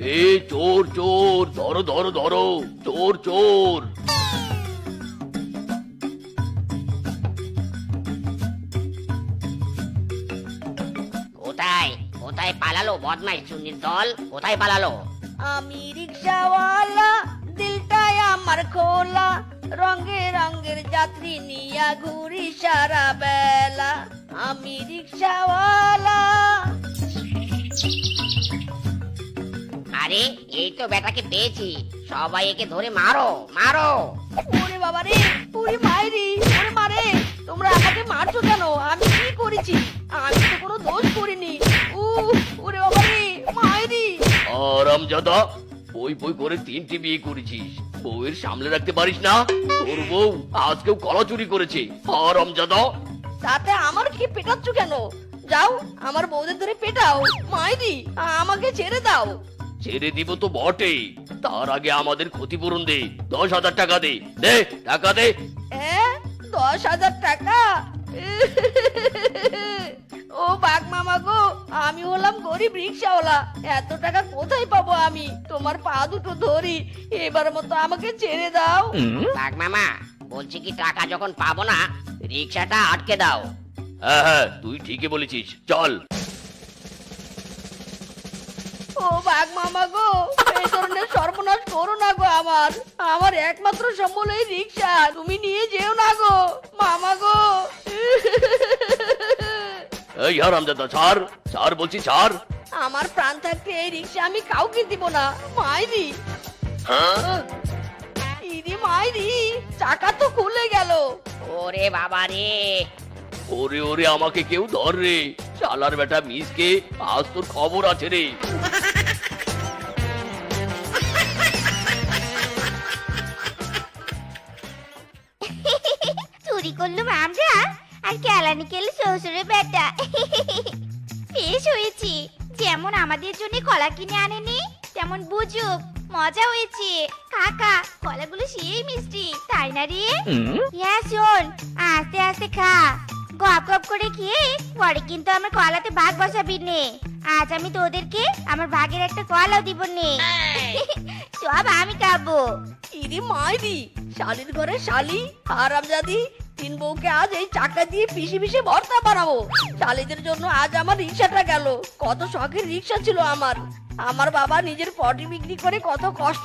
এ চোর চোর ধরো ধরো ধরো চোর চোর। কোথায়? কোথায় পালালো বদমাইশ চুন্নির দল? কোথায় পালালো? আমি রিক্সাওয়ালা দিলটাই আমার খোলা। রঙে রঙের যাত্রী নিয়া ঘুরি সারা বেলা। আমি রিক্সাওয়ালা আরে এই তো বেটাকে পেয়েছি। সবাই একে ধরে মারো মারো। ওরে বাবা রে ওরে মাইরি ওরে মারে তোমরা আমাকে মারছো কেন? আমি কি করেছি? আমি তো কোনো দোষ করিনি। উ ওরে বাবা রে মাইরি। আরাম জাদা বই বই করে তিনটি বিয়ে করেছিস। বউয়ের সামলে রাখতে পারিস না। তোর বউ আজকেও কলা চুরি করেছে। আরাম জাদা তাতে আমার কি পেটাচ্ছ কেন? যাও আমার বউদের ধরে পেটাও। মাইরি আমাকে ছেড়ে দাও। ছেড়ে দিব তো বটে তার আগে আমাদের ক্ষতিপূরণ দে দশ হাজার টাকা দে। দে টাকা দে। দশ হাজার টাকা? ও বাঘ মামা গো আমি হলাম গরিব রিক্সাওয়ালা। এত টাকা কোথায় পাবো আমি? তোমার পা দুটো ধরি এবার মতো আমাকে ছেড়ে দাও। বাঘ মামা বলছি কি টাকা যখন পাবো না রিক্সাটা আটকে দাও। হ্যাঁ হ্যাঁ তুই ঠিকই বলেছিস। চল। ও বাঘ মামা গো এই ধরনের সর্বনাশ করো না গো আমার। আমার একমাত্র সম্বল এই রিক্সা তুমি নিয়ে যেও না গো মামা গো। এই হারাম জাদা ছাড় ছাড় বলছি ছাড়। আমার প্রাণ থাকতে এই রিক্সা আমি কাউকে দিব না মাইরি। ইদি মাইরি চাকা তো খুলে গেল। ওরে বাবা রে। ওরে ওরে আমাকে কেউ ধর রে। শালার বেটা মিসকে আজ তোর খবর আছে রে। চুরি করলুম আমরা আর কেলানি খেলে শ্বশুরের বেটা। বেশ হয়েছে যেমন আমাদের জন্য কলা কিনে আনেনি তেমন বুঝুক মজা হয়েছে। কাকা কলাগুলো সেই মিষ্টি তাই না রে? হ্যাঁ শোন আস্তে আস্তে খা। গপ গপ করে খেয়ে পরে কিন্তু আমার কলাতে ভাগ বসাবি নে। আজ আমি তোদেরকে আমার ভাগের একটা কলাও দিব নে। সব আমি খাব। ইদি মাইরি শালির ঘরে শালি হারামজাদি তিন বউকে আজ এই চাকা দিয়ে পিষে পিষে ভর্তা বানাবো। শালিদের জন্য আজ আমার রিক্সাটা গেল। কত শখের রিক্সা ছিল আমার। আমার বাবা নিজের পটি বিক্রি করে কত কষ্ট